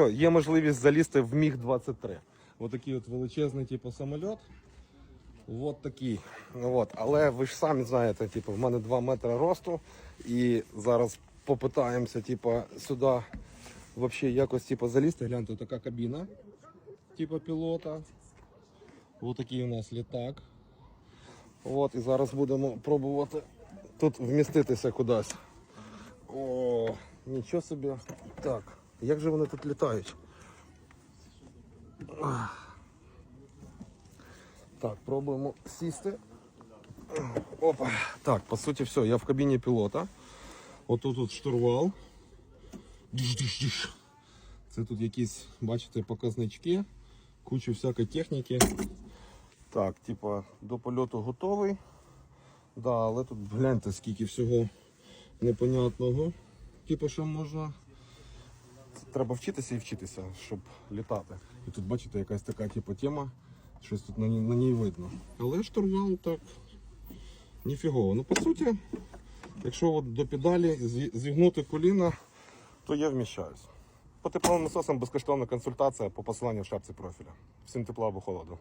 що, є можливість залізти в Міг-23. Ось такий от величезний, типу, самоліт. От такий. От. Але ви ж самі знаєте, типу, в мене 2 метри росту. І зараз попитаємося, типу, сюди взагалі якось типу, залізти. Гляньте, така кабіна, типу пілота. Ось такий у нас літак. От, і зараз будемо пробувати тут вміститися кудись. О, нічого собі. Так, як же вони тут літають? Так, пробуємо сісти. Опа. Так, по суті, все, я в кабіні пілота. Отут тут штурвал. Це тут якісь, бачите, показнички, кучу всякої техніки. Так, типа, до польоту готовий. Да, але тут гляньте, скільки всього непонятного. Типу, що можна. Треба вчитися і вчитися, щоб літати. І тут, бачите, якась така типу, тема, щось тут на ній, на ній видно. Але штурвал так ніфігово. Ну, по суті, якщо от до педалі зігнути коліна, то я вміщаюсь. По тепловим насосам безкоштовна консультація по посиланню в шапці профіля. Всім тепла або холоду.